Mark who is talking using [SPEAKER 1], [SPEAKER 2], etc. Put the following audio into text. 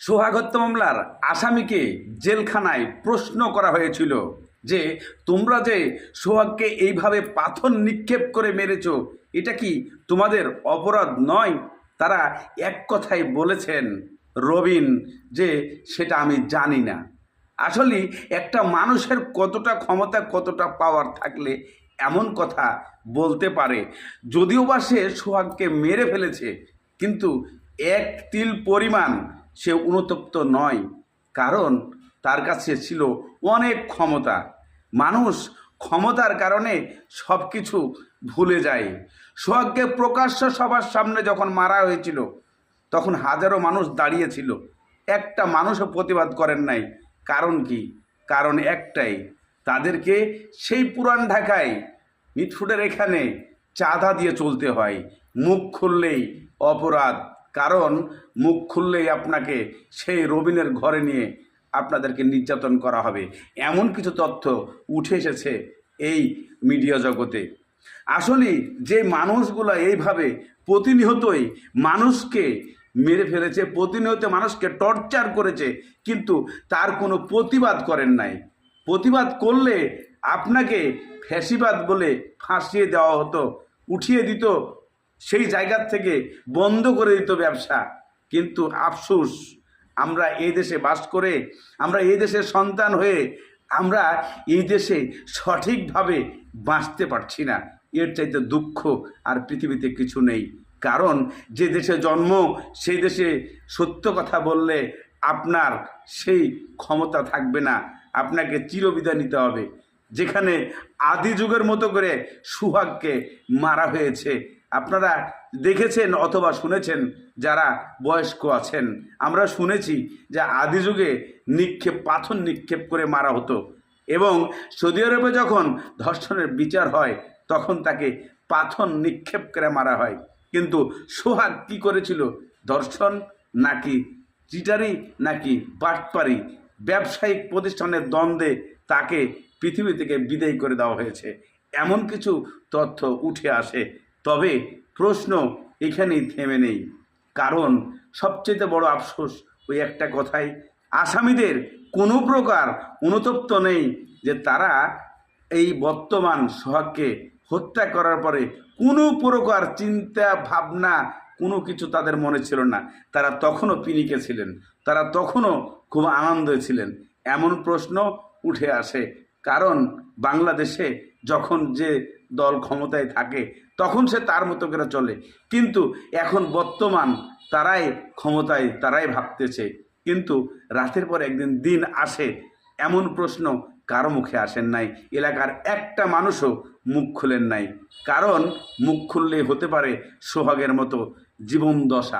[SPEAKER 1] সোহাগ হত্যা মামলার আসামিকে জেলখানায় প্রশ্ন করা হয়েছিল যে, তোমরা যে সোহাগকে এইভাবে পাথর নিক্ষেপ করে মেরেছ, এটা কি তোমাদের অপরাধ নয়? তারা এক কথায় বলেছেন, রবিন, যে সেটা আমি জানি না। আসলে একটা মানুষের কতটা ক্ষমতা, কতটা পাওয়ার থাকলে এমন কথা বলতে পারে? যদিও বা সে সোহাগকে মেরে ফেলেছে, কিন্তু এক তিল পরিমাণ সে অনুতপ্ত নয়, কারণ তার কাছে ছিল অনেক ক্ষমতা। মানুষ ক্ষমতার কারণে সব কিছু ভুলে যায়। সোহাগকে প্রকাশ্য সবার সামনে যখন মারা হয়েছিল, তখন হাজারো মানুষ দাঁড়িয়েছিল একটা মানুষও প্রতিবাদ করেন নাই। কারণ কি? কারণ একটাই, তাদেরকে সেই পুরান ঢাকায়, মিটফুটের এখানে চাঁদা দিয়ে চলতে হয়। মুখ খুললেই অপরাধ কারণ মুখ খুললেই আপনাকে সেই রবিনের ঘরে নিয়ে আপনাদেরকে নির্যাতন করা হবে। এমন কিছু তথ্য উঠে এসেছে এই মিডিয়া জগতে। আসলে যে মানুষগুলো এইভাবে প্রতিনিয়তই মানুষকে মেরে ফেলেছে, প্রতিনিয়ত মানুষকে টর্চার করেছে, কিন্তু তার কোনো প্রতিবাদ করেন নাই। প্রতিবাদ করলে আপনাকে ফ্যাসিবাদ বলে ফাঁসিয়ে দেওয়া হতো, উঠিয়ে দিত সেই জায়গার থেকে বন্ধ করে দিত ব্যবসা। কিন্তু আফসোস, আমরা এই দেশে বাস করে, আমরা এই দেশের সন্তান হয়ে, আমরা এই দেশে সঠিকভাবে বাঁচতে পারছি না। এর চাইতে দুঃখ আর পৃথিবীতে কিছু নেই। কারণ যে দেশে জন্ম, সেই দেশে সত্য কথা বললে আপনার সেই ক্ষমতা থাকবে না। আপনাকে চিরবিদায় নিতে হবে। যেখানে আদি যুগের মতো করে সুহাগকে মারা হয়েছে আপনারা দেখেছেন অথবা শুনেছেন যারা বয়স্ক আছেন, আমরা শুনেছি যে আদি যুগে নিক্ষেপ, পাথর নিক্ষেপ করে মারা হতো এবং সৌদি আরবে যখন ধর্ষণের বিচার হয়, তখন তাকে পাথর নিক্ষেপ করে মারা হয়। কিন্তু সোহাগ কি করেছিল? ধর্ষণ নাকি চিটারি নাকি বাটপারি? ব্যবসায়িক প্রতিষ্ঠানের দ্বন্দ্বে তাকে পৃথিবী থেকে বিদায় করে দেওয়া হয়েছে। এমন কিছু তথ্য উঠে আসে তবে প্রশ্ন এখানেই থেমে নেই। কারণ সবচেয়ে বড় আফসোস ওই একটা কথাই, আসামিদের কোনো প্রকার অনুতপ্ত নেই যে তারা এই বর্তমান সোহাগকে হত্যা করার পরে কোনো প্রকার চিন্তা, ভাবনা, কোনো কিছু তাদের মনে ছিল না। তারা তখনও পিনিকে ছিলেন, তারা তখনও খুব আনন্দে ছিলেন। এমন প্রশ্ন উঠে আসে, কারণ বাংলাদেশে যখন যে দল ক্ষমতায় থাকে, তখন সে তার মতো করে চলে। কিন্তু এখন বর্তমান তারাই ক্ষমতায়, তারাই ভাবতেছে। কিন্তু রাতের পর একদিন দিন আসে, এমন প্রশ্ন কারও মুখে আসেন নাই। এলাকার একটা মানুষও মুখ খুলেন নাই। কারণ মুখ খুললে হতে পারে সোহাগের মতো জীবন দশা।